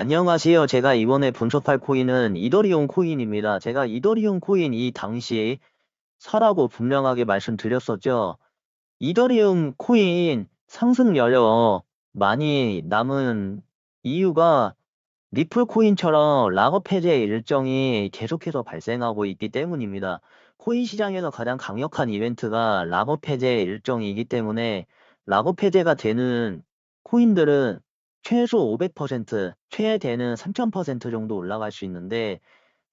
안녕하세요. 제가 이번에 분석할 코인은 이더리움 코인입니다. 제가 이더리움 코인 이 당시 사라고 분명하게 말씀드렸었죠. 이더리움 코인 상승 여력 많이 남은 이유가 리플 코인처럼 락업 해제 일정이 계속해서 발생하고 있기 때문입니다. 코인 시장에서 가장 강력한 이벤트가 락업 해제 일정이기 때문에 락업 해제가 되는 코인들은 최소 500%, 최대는 3000% 정도 올라갈 수 있는데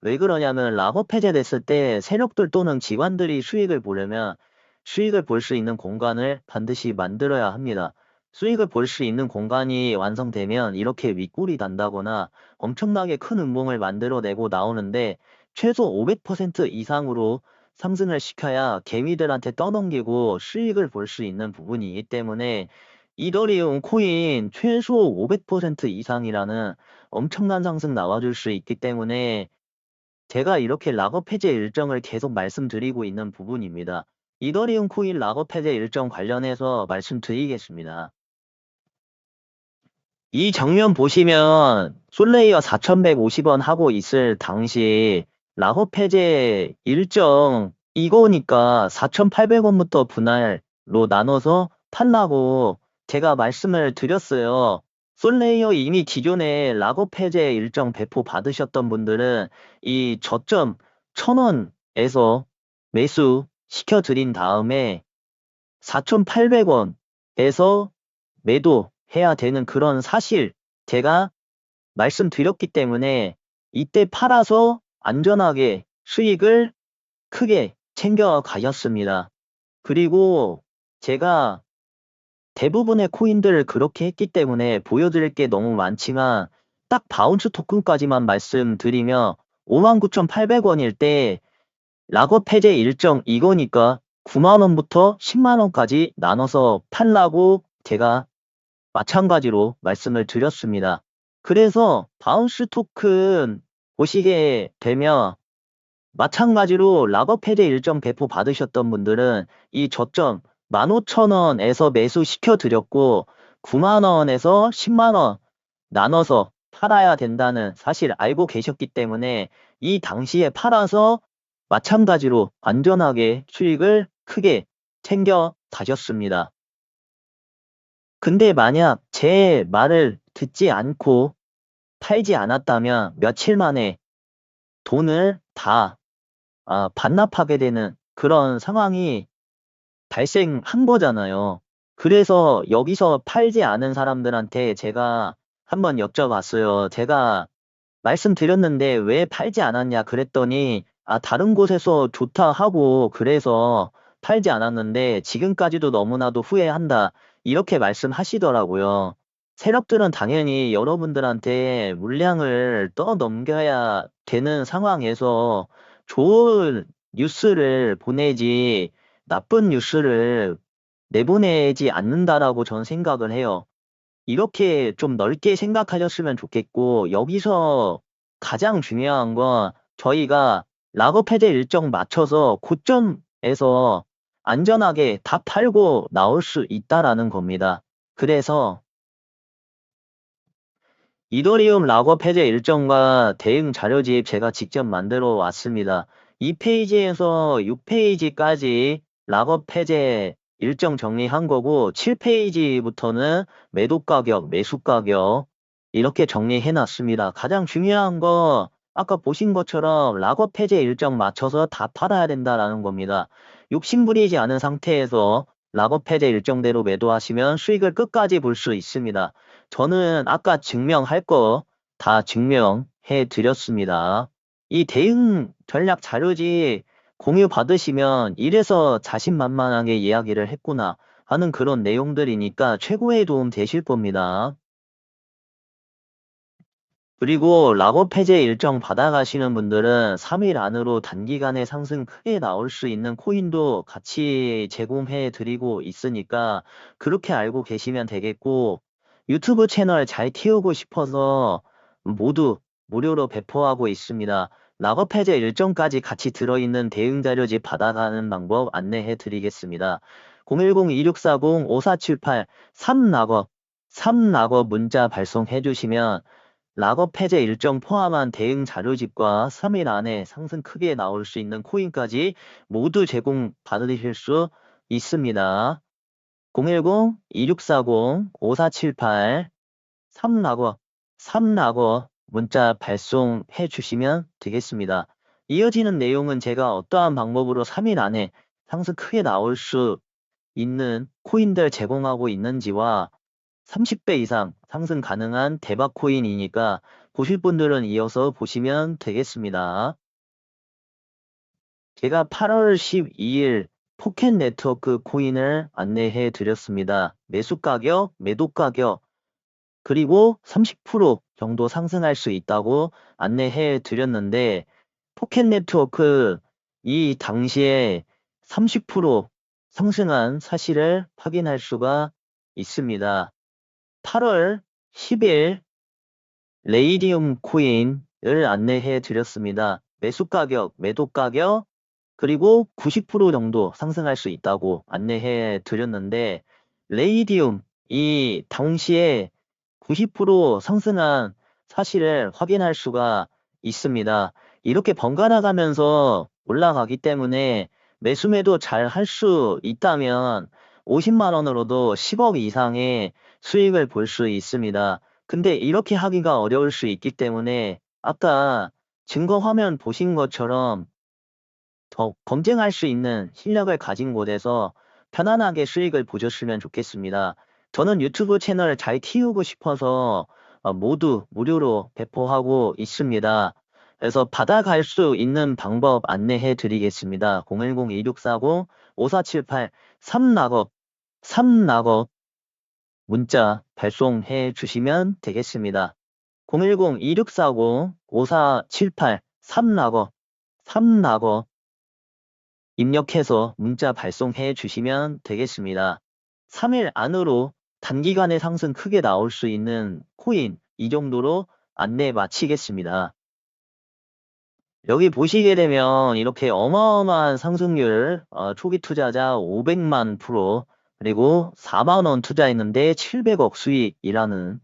왜 그러냐면 락업 해제됐을 때 세력들 또는 기관들이 수익을 보려면 수익을 볼 수 있는 공간을 반드시 만들어야 합니다. 수익을 볼 수 있는 공간이 완성되면 이렇게 윗골이 단다거나 엄청나게 큰 음봉을 만들어내고 나오는데 최소 500% 이상으로 상승을 시켜야 개미들한테 떠넘기고 수익을 볼 수 있는 부분이기 때문에 이더리움 코인 최소 500% 이상이라는 엄청난 상승 나와줄 수 있기 때문에 제가 이렇게 락업 해제 일정을 계속 말씀드리고 있는 부분입니다. 이더리움 코인 락업 해제 일정 관련해서 말씀드리겠습니다. 이 장면 보시면 솔레이어 4,150원 하고 있을 당시 락업 해제 일정 이거니까 4,800원부터 분할로 나눠서 팔라고 제가 말씀을 드렸어요. 솔레이어 이미 기존에 락업 해제 일정 배포 받으셨던 분들은 이 저점 1000원에서 매수 시켜드린 다음에 4,800원에서 매도해야 되는 그런 사실 제가 말씀드렸기 때문에 이때 팔아서 안전하게 수익을 크게 챙겨 가셨습니다. 그리고 제가 대부분의 코인들을 그렇게 했기 때문에 보여드릴 게 너무 많지만 딱 바운스 토큰까지만 말씀드리며 59,800원일 때 락업 해제 일정 이거니까 9만원부터 10만원까지 나눠서 팔라고 제가 마찬가지로 말씀을 드렸습니다. 그래서 바운스 토큰 보시게 되면 마찬가지로 락업 해제 일정 배포 받으셨던 분들은 이 저점 15,000원에서 매수 시켜 드렸고 9만원에서 10만원 나눠서 팔아야 된다는 사실 알고 계셨기 때문에 이 당시에 팔아서 마찬가지로 안전하게 수익을 크게 챙겨 가셨습니다. 근데 만약 제 말을 듣지 않고 팔지 않았다면 며칠 만에 돈을 다 아, 반납하게 되는 그런 상황이 발생한 거잖아요. 그래서 여기서 팔지 않은 사람들한테 제가 한번 여쭤봤어요. 제가 말씀드렸는데 왜 팔지 않았냐 그랬더니 아, 다른 곳에서 좋다 하고 그래서 팔지 않았는데 지금까지도 너무나도 후회한다. 이렇게 말씀하시더라고요. 세력들은 당연히 여러분들한테 물량을 떠넘겨야 되는 상황에서 좋은 뉴스를 보내지 나쁜 뉴스를 내보내지 않는다라고 전 생각을 해요. 이렇게 좀 넓게 생각하셨으면 좋겠고 여기서 가장 중요한 건 저희가 락업 해제 일정 맞춰서 고점에서 안전하게 다 팔고 나올 수 있다라는 겁니다. 그래서 이더리움 락업 해제 일정과 대응 자료집 제가 직접 만들어 왔습니다. 이 페이지에서 6페이지까지 락업 해제 일정 정리한 거고 7페이지부터는 매도 가격, 매수 가격 이렇게 정리해 놨습니다. 가장 중요한 거 아까 보신 것처럼 락업 해제 일정 맞춰서 다 팔아야 된다라는 겁니다. 욕심 부리지 않은 상태에서 락업 해제 일정대로 매도하시면 수익을 끝까지 볼 수 있습니다. 저는 아까 증명할 거 다 증명해 드렸습니다. 이 대응 전략 자료지 공유 받으시면 이래서 자신만만하게 이야기를 했구나 하는 그런 내용들이니까 최고의 도움 되실 겁니다. 그리고 락업 해제 일정 받아가시는 분들은 3일 안으로 단기간에 상승 크게 나올 수 있는 코인도 같이 제공해 드리고 있으니까 그렇게 알고 계시면 되겠고 유튜브 채널 잘 키우고 싶어서 모두 무료로 배포하고 있습니다. 락업 해제 일정까지 같이 들어있는 대응 자료집 받아가는 방법 안내해 드리겠습니다. 010-2640-5478 3락업 3락업 문자 발송해 주시면 락업 해제 일정 포함한 대응 자료집과 3일 안에 상승 크게 나올 수 있는 코인까지 모두 제공 받으실 수 있습니다. 010-2640-5478 3락업 3락업 문자 발송해 주시면 되겠습니다. 이어지는 내용은 제가 어떠한 방법으로 3일 안에 상승 크게 나올 수 있는 코인들 제공하고 있는지와 30배 이상 상승 가능한 대박 코인이니까 보실 분들은 이어서 보시면 되겠습니다. 제가 8월 12일 포켓 네트워크 코인을 안내해 드렸습니다. 매수 가격, 매도 가격, 그리고 30% 정도 상승할 수 있다고 안내해 드렸는데 포켓 네트워크 이 당시에 30% 상승한 사실을 확인할 수가 있습니다. 8월 10일 레이디움 코인을 안내해 드렸습니다. 매수 가격, 매도 가격, 그리고 90% 정도 상승할 수 있다고 안내해 드렸는데 레이디움 이 당시에 90% 상승한 사실을 확인할 수가 있습니다. 이렇게 번갈아 가면서 올라가기 때문에 매수매도 잘 할 수 있다면 50만 원으로도 10억 이상의 수익을 볼 수 있습니다. 근데 이렇게 하기가 어려울 수 있기 때문에 아까 증거 화면 보신 것처럼 더 검증할 수 있는 실력을 가진 곳에서 편안하게 수익을 보셨으면 좋겠습니다. 저는 유튜브 채널을 잘 키우고 싶어서 어, 모두 무료로 배포하고 있습니다. 그래서 받아갈 수 있는 방법 안내해 드리겠습니다. 010-2640-5478 3락업 3락업 문자 발송해 주시면 되겠습니다. 010-2640-5478 3락업 3락업 입력해서 문자 발송해 주시면 되겠습니다. 3일 안으로 단기간에 상승 크게 나올 수 있는 코인 이 정도로 안내 마치겠습니다. 여기 보시게 되면 이렇게 어마어마한 상승률 어, 초기 투자자 500만 프로 그리고 4만원 투자했는데 700억 수익이라는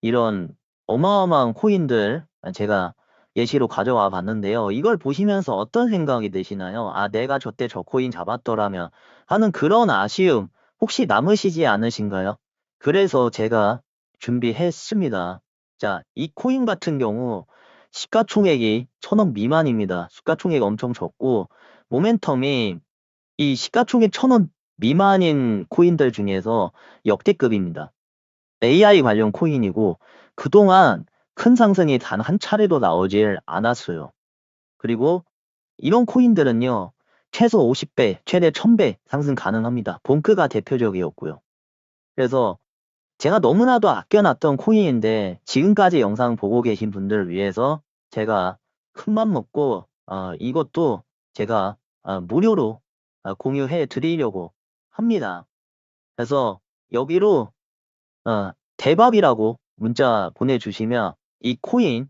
이런 어마어마한 코인들 제가 예시로 가져와 봤는데요. 이걸 보시면서 어떤 생각이 드시나요? 아, 내가 저때 저 코인 잡았더라면 하는 그런 아쉬움 혹시 남으시지 않으신가요? 그래서 제가 준비했습니다. 자, 이 코인 같은 경우 시가총액이 천억 미만입니다. 시가총액 엄청 적고 모멘텀이 이 시가총액 천원 미만인 코인들 중에서 역대급입니다. AI 관련 코인이고 그동안 큰 상승이 단 한 차례도 나오질 않았어요. 그리고 이런 코인들은요. 최소 50배, 최대 1000배 상승 가능합니다. 본크가 대표적이었고요. 그래서 제가 너무나도 아껴놨던 코인인데 지금까지 영상 보고 계신 분들을 위해서 제가 큰맘 먹고 어, 이것도 제가 어, 무료로 어, 공유해 드리려고 합니다. 그래서 여기로 어, 대박이라고 문자 보내주시면 이 코인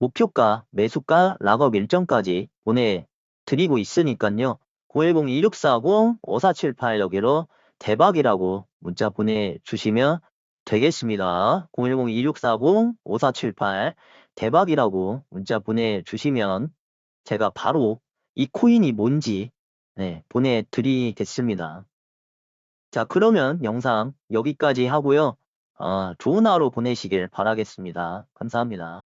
목표가, 매수가, 락업 일정까지 보내드리고 있으니까요. 010-2640-5478 여기로 대박이라고 문자 보내주시면 되겠습니다. 010-2640-5478 대박이라고 문자 보내주시면 제가 바로 이 코인이 뭔지 네, 보내드리겠습니다. 자, 그러면 영상 여기까지 하고요. 어, 좋은 하루 보내시길 바라겠습니다. 감사합니다.